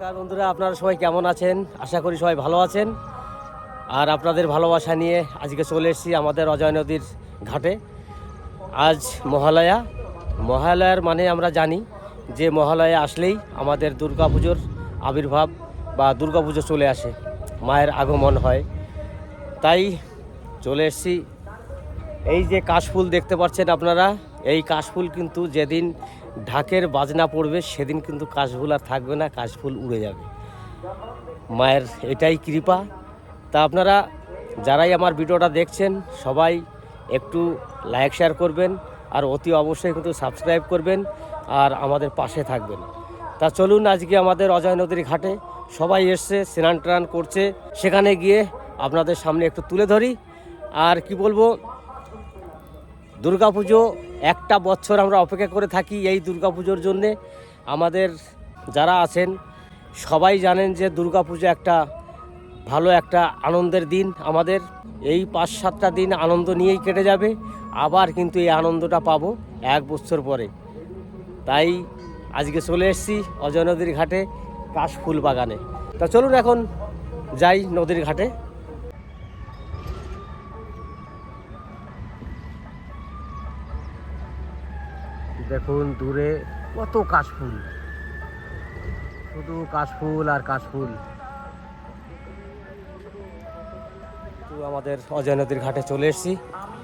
নমস্কার বন্ধুরা, আপনারা সবাই কেমন আছেন? আশা করি সবাই ভালো আছেন। আর আপনাদের ভালোবাসা নিয়ে আজকে চলে এসেছি আমাদের অজয় নদীর ঘাটে। আজ মহালয়া। মহালয়ার মানে আমরা জানি যে মহালয়া আসলেই আমাদের দুর্গাপুজোর আবির্ভাব বা দুর্গাপুজো চলে আসে, মায়ের আগমন হয়। তাই চলে এসেছি। এই যে কাশফুল দেখতে পাচ্ছেন আপনারা, এই কাশফুল কিন্তু যেদিন ঢাকের বাজনা পড়বে, সেদিন কিন্তু কাশফুল আর থাকবে না, কাশফুল উড়ে যাবে। মায়ের এটাই কৃপা। তা আপনারা যারাই আমার ভিডিওটা দেখছেন, সবাই একটু লাইক, শেয়ার করবেন, আর অতি অবশ্যই কিন্তু সাবস্ক্রাইব করবেন, আর আমাদের পাশে থাকবেন। তা চলুন আজকে আমাদের অজয় নদীর ঘাটে, সবাই এসছে স্নান টান করছে, সেখানে গিয়ে আপনাদের সামনে একটু তুলে ধরি। আর কি বলব দুর্গাপুজো একটা বছর আমরা অপেক্ষা করে থাকি এই দুর্গাপুজোর জন্যে। আমাদের যারা আছেন, সবাই জানেন যে দুর্গাপুজো একটা ভালো একটা আনন্দের দিন আমাদের। এই পাঁচ সাতটা দিন আনন্দ নিয়েই কেটে যাবে, আবার কিন্তু এই আনন্দটা পাবো এক বছর পরে। তাই আজকে চলে এসেছি অজয় নদীর ঘাটে কাশফুল বাগানে। তা চলুন এখন যাই নদীর ঘাটে। দেখুন দূরে কত কাশফুল। শুধু কাশফুল আর কাশফুল। আমাদের অজয় নদীর ঘাটে চলে এসেছি।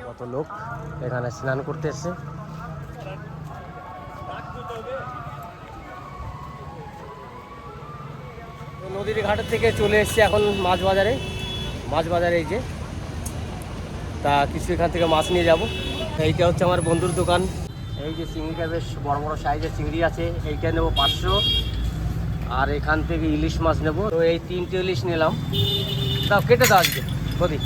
কত লোক এখানে স্নান করতে এসছে। নদীর ঘাটের থেকে চলে এসেছি এখন মাছ বাজারে মাছ বাজারে এই যে। তা কিছু এখান থেকে মাছ নিয়ে যাব। এইটা হচ্ছে আমার বন্ধুর দোকান। এই যে চিংড়িটা বেশ বড় বড় সাইজের চিংড়ি আছে, এইটা নেব পাঁচশো। আর এখান থেকে ইলিশ মাছ নেব। তো এই তিনটে ইলিশ নিলাম। তাও কেটে দাও আজকে বদি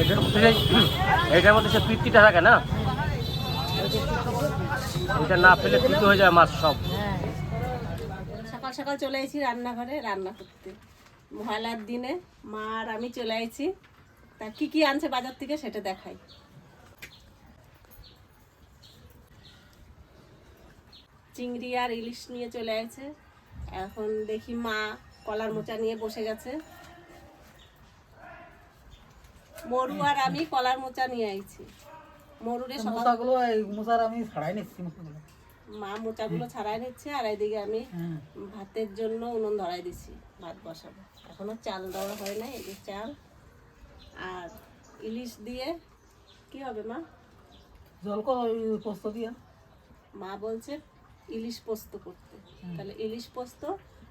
এটার মধ্যে মধ্যে সে পিত্তিটা থাকে না? এটা না ফেলে পিত্ত হয়ে যায় মাছ সব। সকাল সকাল চলে এসেছি রান্নাঘরে, রান্না করতে। মহালার দিনে মা আর আমি চলে এসেছি তা কি কি আনছে বাজার থেকে সেটা দেখাই। চিংড়ি আর ইলিশ নিয়ে চলে আছে এখন দেখি মা কলার মোচা নিয়ে বসে গেছে। মরু আর আমি কলার মোচা নিয়ে আইছি। মরুরে মোচাগুলো মোচার আমি ছাড়াই নিচ্ছি মা মোচাগুলো ছাড়াই নিচ্ছে আর এইদিকে আমি হ্যাঁ। ভাতের জন্য উনুন ধরাই দিছি ভাত বসাবো। এখনও চাল দেওয়া হয় না এই চাল। আর ইলিশ দিয়ে কি হবে মা? জল পোস্ত দিয়া। মা বলছে ইলিশ পোস্ত করতে। তাহলে ইলিশ পোস্ত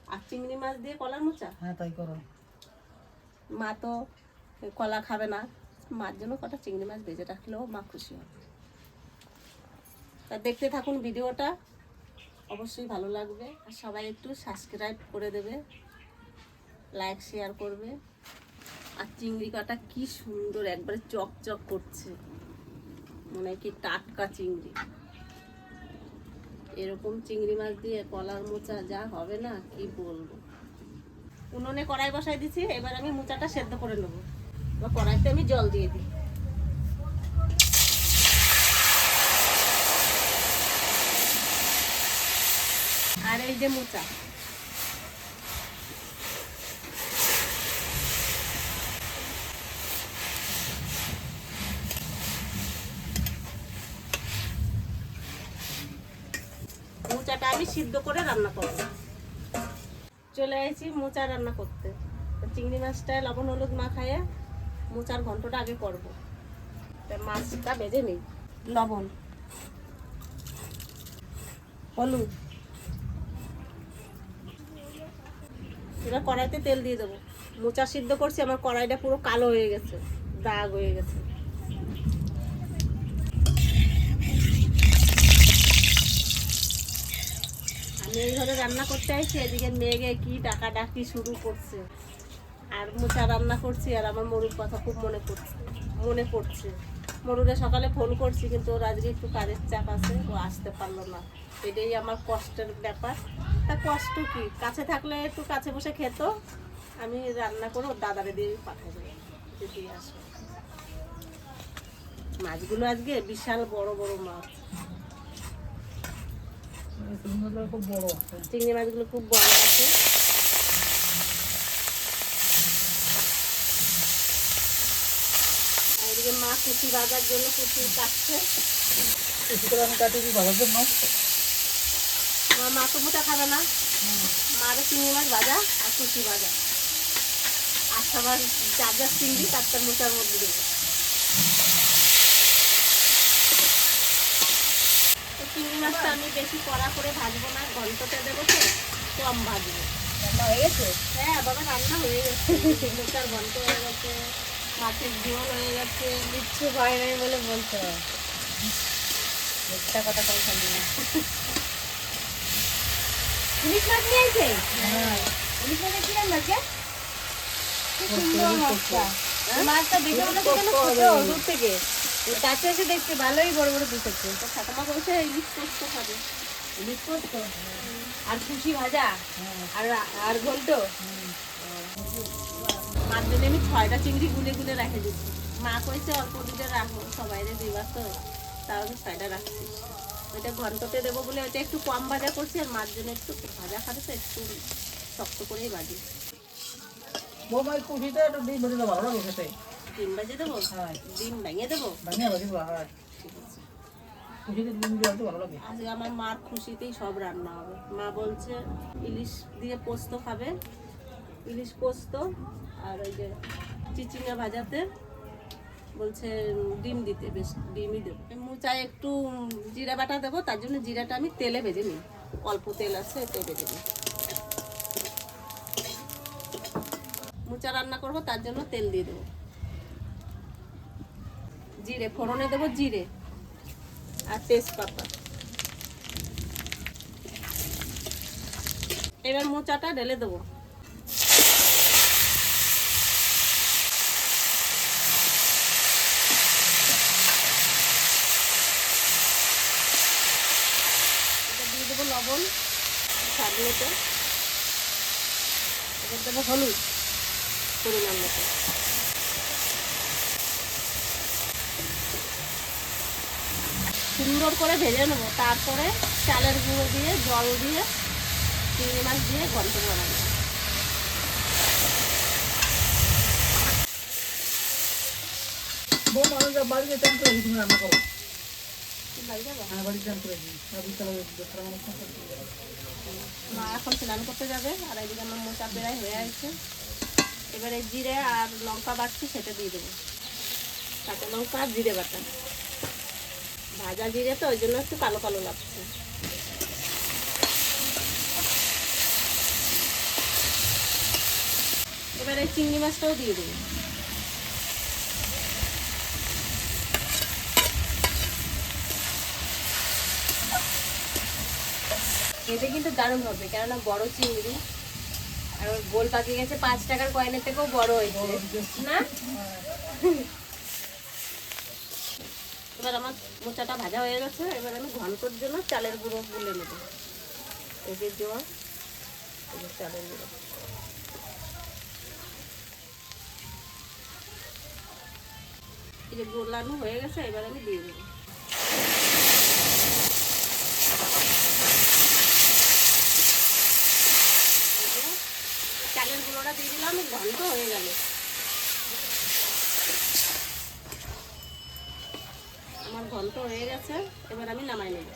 আর চিংড়ি মাছ দিয়ে কলার মোচা? হ্যাঁ তাই করো। মা তো কলা খাবে না। মার জন্য কটা চিংড়ি মাছ ভেজে রাখলেও মা খুশি হবে। তা দেখতে থাকুন ভিডিওটা, অবশ্যই ভালো লাগবে। আর সবাই একটু সাবস্ক্রাইব করে দেবে লাইক শেয়ার করবে। আর চিংড়ি কাটা কি সুন্দর, একবারে চকচক করছে। মনে হয় কি টাটকা চিংড়ি। এরকম চিংড়ি মাছ দিয়ে কলার মোচা যা হবে না, কি বলব। উনুনে কড়াই বসাই দিছি, এবার আমি মোচাটা সেদ্ধ করে নেব। কড়াইতে আমি জল দিয়ে দিই। আর এই যে মোচা। মোচাটা আমি সিদ্ধ করে রান্না করব। চলে আসছি মোচা রান্না করতে। চিংড়ি মাছটায় লবণ হলুদ মাখায়ে মোচার ঘন্টটা আগে করব। মাছটা বেজে নিই। লবণ। হলুদ। এবার কড়াইতে তেল দিয়ে দেবো। মোচা সিদ্ধ করছি, আমার কড়াইটা পুরো কালো হয়ে গেছে, দাগ হয়ে গেছে। আমি এই ঘরে রান্না করতে আইছি এদিকে মেয়েকে কি ডাকা ডাকি শুরু করছে। আর মোচা রান্না করছি আর আমার মরুর কথা খুব মনে পড়ছে মনে পড়ছে। মরুরে সকালে ফোন করছি কিন্তু ওর আজকে একটু কাজের চাপ আছে ও আসতে পারল না। এটাই আমার কষ্টের ব্যাপার। তা কষ্ট কি? কাছে থাকলে একটু কাছে বসে খেত। আমি রান্না করে ওর দাদারে দিয়ে পাঠাই দেবো যদি আসে মাছগুলো আজকে বিশাল বড় বড় মাছ। চিংড়ি মাছগুলো খুব বড় আছে। এদিকে মা কুচি বাজার জন্য কুচি কাটছে। বেশি করে আমি কাটি বাজার জন্য আমার মা তো মোটা খাবে না। মারে চিংড়ি মাছ ভাজা আর কুচি ভাজা। আর সবার যা যা চিংড়ি তার মোটার মধ্যে দেবো। চিংড়ি মাছটা আমি বেশি কড়া করে ভাজবো না ঘন্টতে দেবো তো কম ভাজবো। হয়ে গেছে? হ্যাঁ বাবা রান্না হয়ে গেছে। মোটার ঘন্ট হয়ে গেছে। মাছের ঝোল হয়ে গেছে। কিচ্ছু হয় নাই বলে বলছো মিথ্যা কথা ইলিশ মাছ নিয়ে ইলিশ মাছের খুব মাছটা। দেখে মনে হচ্ছে যেন ছোট দূর থেকে। এই কাছে এসে দেখতে ভালোই বড় বড় পিস আছে তো ঠাকুমা বলছে ইলিশ পোস্ত খাবে ইলিশ পোস্ত আর খুশি ভাজা আর আর ঘন্ট মার জন্য আমি ছয়টা চিংড়ি গুলে গুলে রেখে দিচ্ছি। মা কইছে অল্প দিতে রাখব। সবাই দিবার তো। তাহলে ছয়টা রাখছি। ওইটা ঘন্টতে দেবো বলে ওইটা একটু কম ভাজা করছি আর মার জন্য একটু ভাজা খাবে তো একটু শক্ত করেই ভাজি। বৌমাই কুঠিতে একটু ডিম বেটে ভালো খেতে। ডিম ভাজে দেবো? ডিম ভেঙে দেবো? বানিয়ে বাজি হয়। ঠিক আছে। কুঠিতে ডিম দিয়ে একটু ভালো লাগে। আজকে আমার মার খুশিতেই সব রান্না হবে। মা বলছে ইলিশ দিয়ে পোস্ত খাবে। ইলিশ পোস্ত আর ওই যে চিচিঙ্গা ভাজাতে বলছে ডিম দিতে, বেশ ডিমই দেবো। মুচায় একটু জিরা বাটা দেবো, তার জন্য জিরাটা আমি তেলে ভেজে নিই। অল্প তেল আছে তেল ভেজে নিই। মুচা রান্না করব, তার জন্য তেল দিয়ে দেবো। জিরে, ফোড়নে দেবো জিরে আর তেজপাতা। এবার মোচাটা ঢেলে দেবো এটা দিয়ে দেবো লবণ স্বাদ মতো এবার দেবো হলুদ পরিমাণ মতো সুন্দর করে ভেজে নেব, তারপরে চালের গুঁড়ো দিয়ে, জল দিয়ে, চিংড়ি মাছ দিয়ে ঘন্ট বানাবো আমি যা বাড়িতে করে রান্না করো। মা এখন স্নান করতে যাবে, আর এদিকে আমার মোটা প্রায় হয়ে আছে এবারে জিরে আর লঙ্কা বাটছি, সেটা দিয়ে দেবো। কাঁচা লঙ্কা আর জিরে বাটা। ভাজা জিরে তো, ওই জন্য একটু কালো কালো লাগছে। এবারে চিংড়ি মাছটাও দিয়ে দেবো। খেতে কিন্তু দারুণ হবে, কেননা বড় চিংড়ি, আর ওর গোল পাকে গেছে পাঁচ টাকার কয়েনের থেকেও বড় হয়েছে। না? এবার আমার মোচাটা ভাজা হয়ে গেছে, এবার আমি ঘন্টর জন্য চালের গুঁড়ো গুলে নেব। এই যে চালের গুঁড়ো। এই যে গোলানো হয়ে গেছে, এবার আমি দিয়ে দেবো এই যে চালের গুঁড়োটা দিয়ে দিলাম ঘন্ট হয়ে গেল। আমার ঘন্ট হয়ে গেছে, এবার আমি নামাই নেব।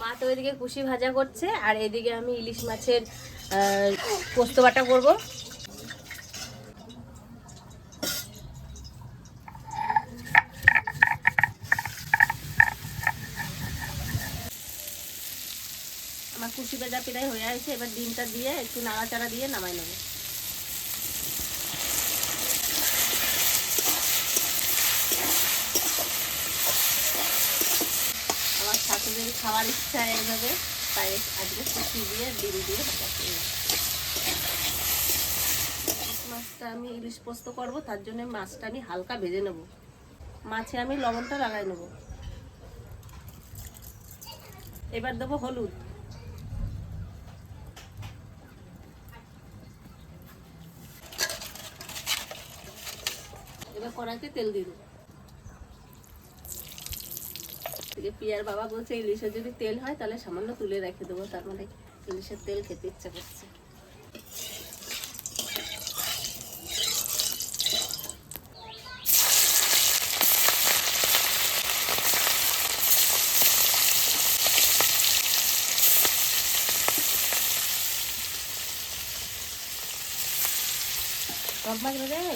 মা তো ওইদিকে কুশি ভাজা করছে, আর এদিকে আমি ইলিশ মাছের পোস্ত বাটা করব। আমার কুচি ভেজা প্রায় হয়ে আছে এবার ডিমটা দিয়ে একটু নাড়াচাড়া দিয়ে নামাই নেব। আমার শাশুড়ির খাওয়ার ইচ্ছা এইভাবে, তাই আজকে কুচি দিয়ে, ডিম দিয়ে। মাছটা আমি ইলিশ পোস্ত করব, তার জন্য মাছটা আমি হালকা ভেজে নেব। মাছে আমি লবণটা লাগাই নেব। এবার দেবো হলুদ এবার কড়াইতে তেল দিয়ে দেবো। পিয়ার বাবা বলছে, ইলিশের যদি তেল হয় তাহলে সামান্য তুলে রেখে দেবো, তার মানে ইলিশের তেল খেতে ইচ্ছা করছে। সব মাছ গেল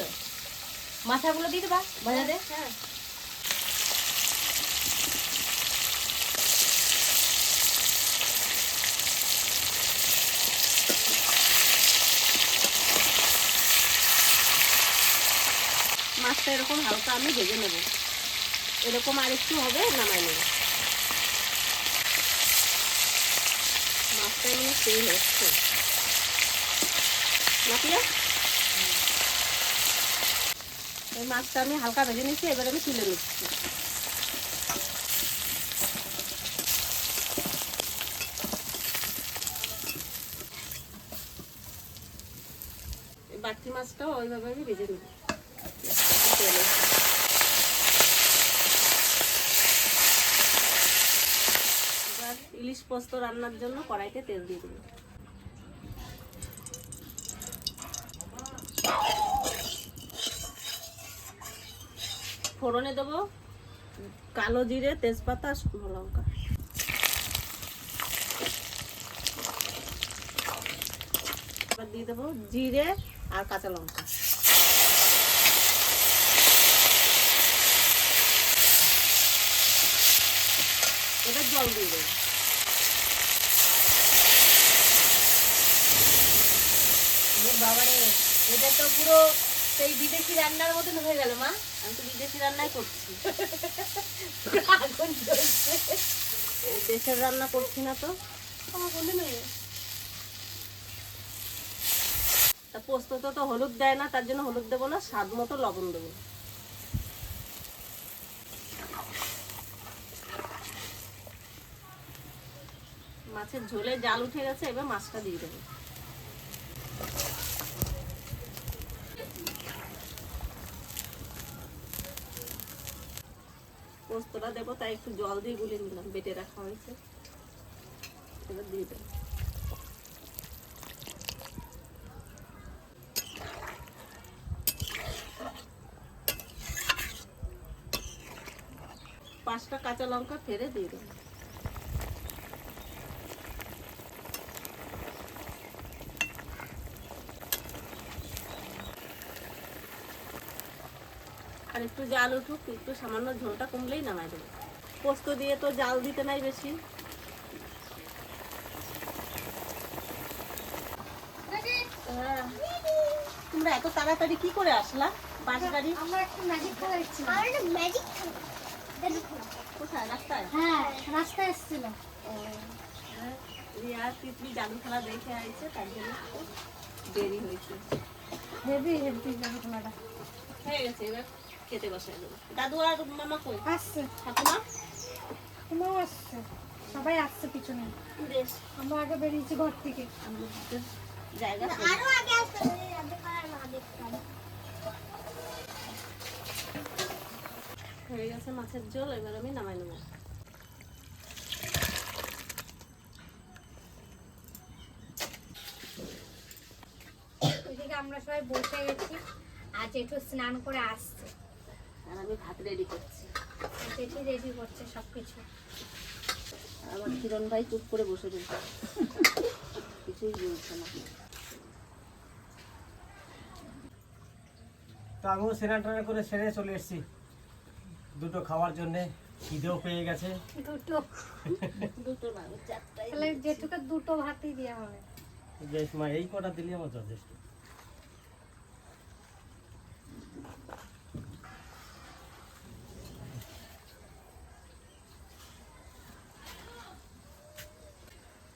মাথাগুলো দিয়ে দেবা ভাজা দে। হ্যাঁ। মাছটা এরকম হালকা আমি ভেজে নেব। এরকম আরেকটু হবে নামাই নেব। মাছটা এমনি তেল হচ্ছে। না পিয়া? এই মাছটা আমি হালকা ভেজে নিচ্ছি এবার আমি তুলে নিচ্ছি বাকি মাছটাও ওইভাবে আমি ভেজে নেব। এবার ইলিশ পোস্ত রান্নার জন্য কড়াইতে তেল দিয়ে দেবো ফোড়নে দেবো। কালো জিরে, তেজপাতা, শুকনো লঙ্কা। দিয়ে দেবো জিরে আর কাঁচা লঙ্কা। এবার জল দিয়ে দেবো। বাবারে, এটা তো পুরো সেই বিদেশি রান্নার মতন হয়ে গেল মা। আমি তো বিদেশি রান্নাই করছি। আগুন জ্বলছে দেশের রান্না করছি না তো। আমার বলে নেই তা পোস্ততে তো হলুদ দেয় না তার জন্য হলুদ দেবো না স্বাদ মতো লবণ দেবো। মাছের ঝোলে জাল উঠে গেছে এবার মাছটা দিয়ে দেবো পোস্তটা দেবো, তাই একটু জল দিয়ে গুলে নিলাম, বেটে রাখা হয়েছে। এবার দিয়ে দেবো। পাঁচটা কাঁচা লঙ্কা ফেলে দিয়ে দেবো আর একটু জাল উঠুক একটু সামান্য ঝোলটা কমলেই নামাই দেবো। পোস্ত দিয়ে তো জাল দিতে নাই বেশি। হ্যাঁ। তোমরা এত তাড়াতাড়ি কি করে আসলা? বাস গাড়ি? আমার একটা ম্যাজিক খেলা ইচ্ছিল আমার একটা ম্যাজিক কোথায়? রাস্তায়? হ্যাঁ রাস্তায় এসেছিল। হ্যাঁ, রিয়া তিতলি জাদু খেলা দেখে আইছে তার জন্য দেরি হয়েছে। হেভি হেভি জাদু খেলাটা। হয়ে গেছে এবার। খেতে বসাই দেবো দাদু আর মামা কই? আসছে। ঠাকুমা? তোমাও আসছে। সবাই আসছে পিছনে। বেশ। আমরা আগে বেরিয়েছি ঘর থেকে। জায়গা আরও আগে আসতে হয়ে গেছে মাছের ঝোল এবার আমি নামাই নেব। ওইদিকে আমরা সবাই বসে গেছি। আজ একটু স্নান করে আসছে। আর আমি ভাত রেডি করছি। জেঠি রেডি করছে সব কিছু আমার কিরণ ভাই চুপ করে বসে রয়েছে। কিছুই বলছে না। তো আমিও স্নান টান করে সেরে চলে এসেছি। দুটো খাওয়ার জন্যে খিদেও পেয়ে গেছে। দুটো। দুটো না চারটাই তাহলে জেঠুকে দুটো ভাতই দেওয়া হবে। বেশ মা এই কটা দিলে আমার যথেষ্ট।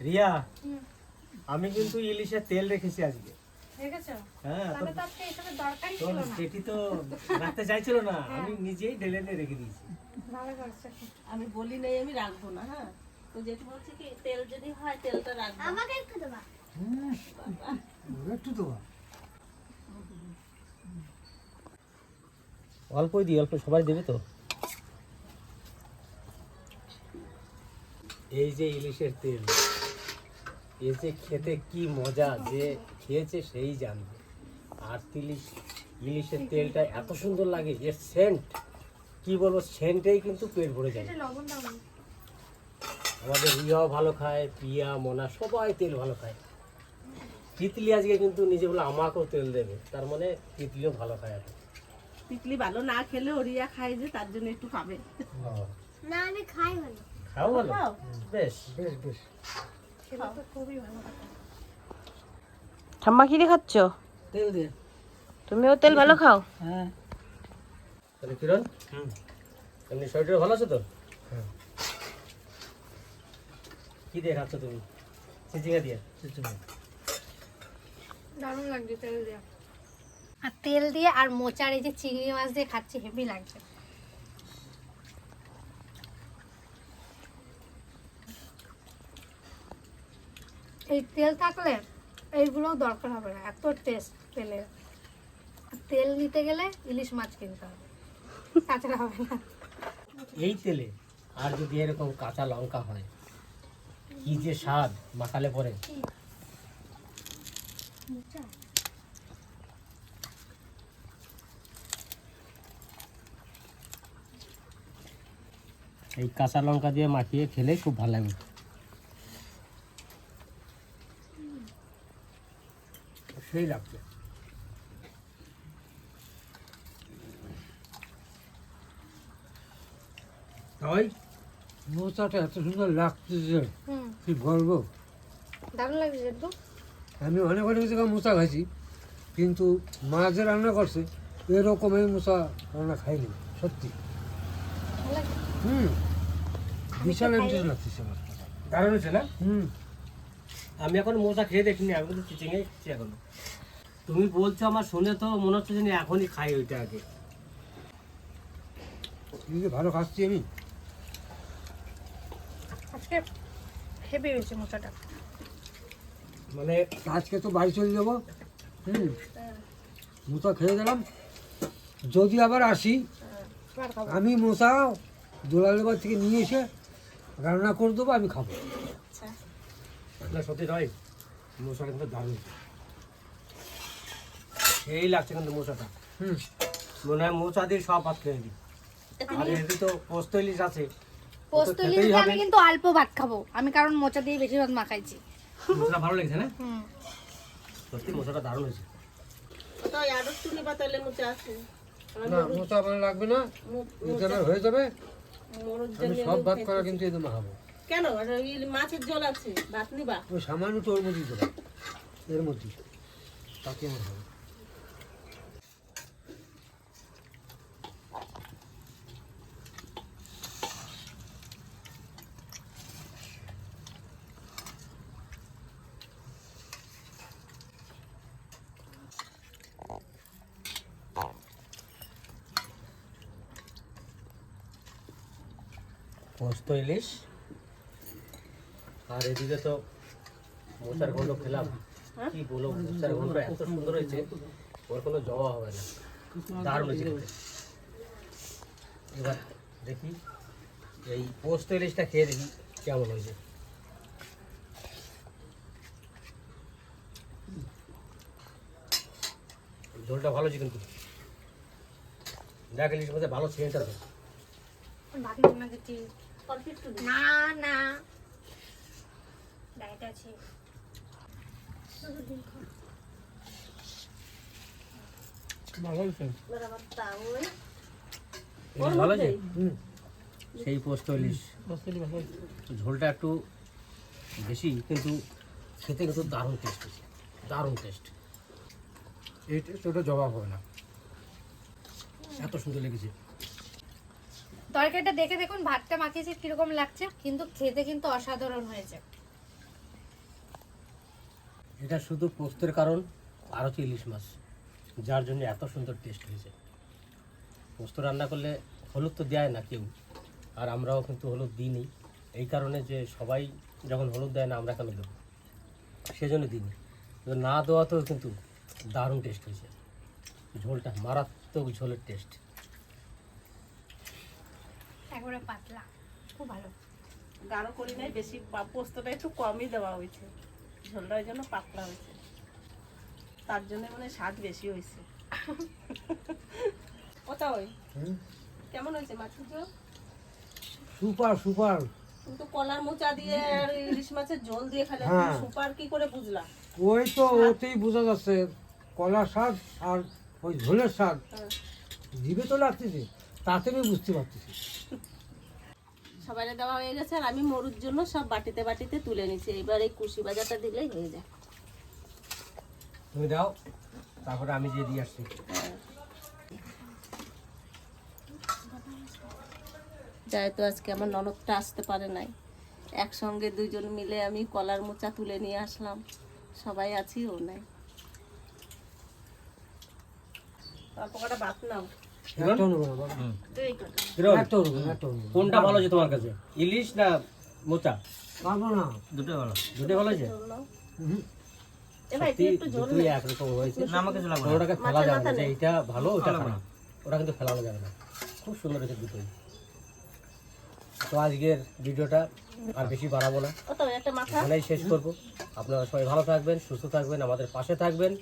রিয়া আমি কিন্তু ইলিশের তেল রেখেছি আজকে। হ্যাঁ তো রাখতে চাইছিল না। আমি নিজেই ঢেলে নিয়ে রেখে দিয়েছি। আমি বলি নাই আমি রাখব না হ্যাঁ? তো যেটা বলছি কি তেল যদি হয় তেলটা রাখব। আমাকে একটু দেবা। একটু দেবো। অল্পই দিই অল্প সবাই দেবে তো? এই যে ইলিশের তেল। এ যে খেতে কি মজা যে খেয়েছে সেই জানবে। আর তিলিশ ইলিশের তেলটা এত সুন্দর লাগে এর সেন্ট কি বলব সেন্টেই কিন্তু পেট ভরে যায়। আমাদের রিয়াও ভালো খায় পিয়া মোনা সবাই তেল ভালো খায়। তিতলি আজকে কিন্তু নিজে বলে আমাকেও তেল দেবে তার মানে তিতলিও ভালো খায় এখন। তিতলি ভালো না খেলে ওরিয়া খায় যে তার জন্য একটু পাবে না আমি খাই ভালো। খাও ভালো? বেশ। বেশ বেশ। ঠাম্মা দিয়ে খাচ্ছ? তেল দিয়ে। তুমিও তেল ভালো খাও? হ্যাঁ। তাহলে কিরণ? এমনি শরীরটা ভালো আছে তো? হ্যাঁ। কি দিয়ে খাচ্ছ তুমি? চিচিঙ্গা দিয়ে? দারুণ লাগছে তেল দিয়ে। আর তেল দিয়ে আর মোচার এই যে চিংড়ি মাছ দিয়ে খাচ্ছি হেভি লাগছে। এই তেল থাকলে এইগুলোও দরকার হবে না, এত টেস্ট তেলের তেল নিতে গেলে ইলিশ মাছ কিনতে হবে, তাছাড়া হবে না। এই তেলে আর যদি এরকম কাঁচা লঙ্কা হয়, কি যে স্বাদ মাখালে পরে? এই কাঁচা লঙ্কা দিয়ে মাখিয়ে খেলে খুব ভালো লাগবে সেই লাগছে তাই মোচাটা এত সুন্দর লাগতেছে। কি বলব? দারুণ লাগছে একদম আমি অনেক অনেক জায়গায় মোচা খাইছি কিন্তু মা যে রান্না করছে এরকম এই মোচা রান্না খাইনি সত্যি। হুম। বিশাল ইন্টারেস্ট লাগতেছে আমার। দারুণ হয়েছে না? হুম। আমি এখন মোচা খেয়ে দেখিনি আমি তো চিচিঙ্গাই খাচ্ছি এখন। তুমি বলছো আমার শুনে তো মনে হচ্ছে যে এখনই খাই ওইটা আগে। এই ভালো খাচ্ছি আমি। আজকে হেভি হয়েছে মোচাটা। মানে আজকে তো বাড়ি চলে যাব হুম? মোচা খেয়ে গেলাম। যদি আবার আসি আমি মোচা দোলালেবার থেকে নিয়ে এসে রান্না করে দেবো আমি খাব। না সত্যি মশাটা কিন্তু দারুণ। সেই লাগছে কিন্তু মশাটা হুম। মনে হয় মোচা দিয়ে সব ভাত খেয়ে দিই আর এটি তো পোস্ত ইলিশ আছে। পোস্ত ইলিশ আমি কিন্তু অল্প ভাত খাব। আমি কারণ মোচা দিয়ে বেশি ভাত মাখাইছি। মশলা ভালো লেগেছে না? হুম। সত্যি মশলাটা দারুণ হয়েছে। তো আরও পাতালে মুচে আছে। না মোচা আমার লাগবে না। হয়ে যাবে। আমি সব ভাত করা কিন্তু একদম খাব কেন? আর ওই মাছের ঝোল আছে ভাত নিবা? ওই সামান্য তো ওর মধ্যেই এর মধ্যেই। তাতে আমার হবে। পোস্ত ইলিশ। আর এদিকে তো মোচার গন্ধ খেলাম। কি বলব মোচার গন্ধ এত সুন্দর হয়েছে ওর কোনো জবা হবে না। দারুণ হয়েছে এবার দেখি এই পোস্ত ইলিশটা খেয়ে দেখি কেমন হয়েছে। ঝোলটা ভালো হয়েছে কিন্তু। দেখ ইলিশ মধ্যে ভালো ভাত না। না। ডায়েট আছে। ভালো আছে সেই পোস্ত ইলিশ ঝোলটা একটু বেশি কিন্তু খেতে কিন্তু দারুণ টেস্ট হয়েছে। দারুণ টেস্ট এই টেস্ট ওটা জবাব হবে না। এত সুন্দর লেগেছে। তরকারিটা দেখে দেখুন ভাতটা মাখিয়েছি কীরকম লাগছে কিন্তু খেতে কিন্তু অসাধারণ হয়েছে। এটা শুধু পোস্তের কারণ আর হচ্ছে ইলিশ মাছ যার জন্য এত সুন্দর টেস্ট হয়েছে। পোস্ত রান্না করলে হলুদ তো দেয় না কেউ আর আমরাও কিন্তু হলুদ দিইনি। এই কারণে যে সবাই যখন হলুদ দেয় না আমরা কেন দেবো? সেজন্য দিইনি। না দেওয়াতেও কিন্তু দারুণ টেস্ট হয়েছে। ঝোলটা মারাত্মক ঝোলের টেস্ট একবারে পাতলা খুব ভালো। গাঢ় করি নাই বেশি পোস্তটা একটু কমই দেওয়া হয়েছে। ঝোলটা ওই জন্য পাতলা হয়েছে। তার জন্য মানে স্বাদ বেশি হয়েছে। ওটা ওই। কেমন হয়েছে মাছের ঝোল? Super super. কিন্তু কলার মোচা দিয়ে আর ইলিশ মাছের ঝোল দিয়ে খেলে হ্যাঁ। সুপার কি করে বুঝলা? ওই তো ওতেই বোঝা যাচ্ছে কলার স্বাদ আর ওই ঝোলের স্বাদ। হ্যাঁ। জিভে তো লাগতেছে তাতে আমি বুঝতে পারতেছি। সবাই দেওয়া হয়ে গেছে আর আমি মরুর জন্য সব বাটিতে বাটিতে তুলে নিচ্ছি এবার এই কুশি বাজারটা দিলেই হয়ে যায়। তুমি দাও তারপরে আমি যে দিয়ে আসছি। যাই তো আজকে আমার ননদটা আসতে পারে নাই। একসঙ্গে দুজন মিলে আমি কলার মোচা তুলে নিয়ে আসলাম। সবাই আছি ও নাই। নাও এই কটা। কিরণ, একটাও কোনটা ভালো আছে তোমার কাছে? ইলিশ না মোচা? না। দুটো ভালো। দুটো ওটা খারাপ। ওটা কিন্তু ফেলানো যাবে না। খুব সুন্দর হয়েছে দুটোই। তো আজকের ভিডিওটা আর বেশি বাড়াবো না। এখানেই শেষ করব। আপনারা সবাই ভালো থাকবেন সুস্থ থাকবেন আমাদের পাশে থাকবেন।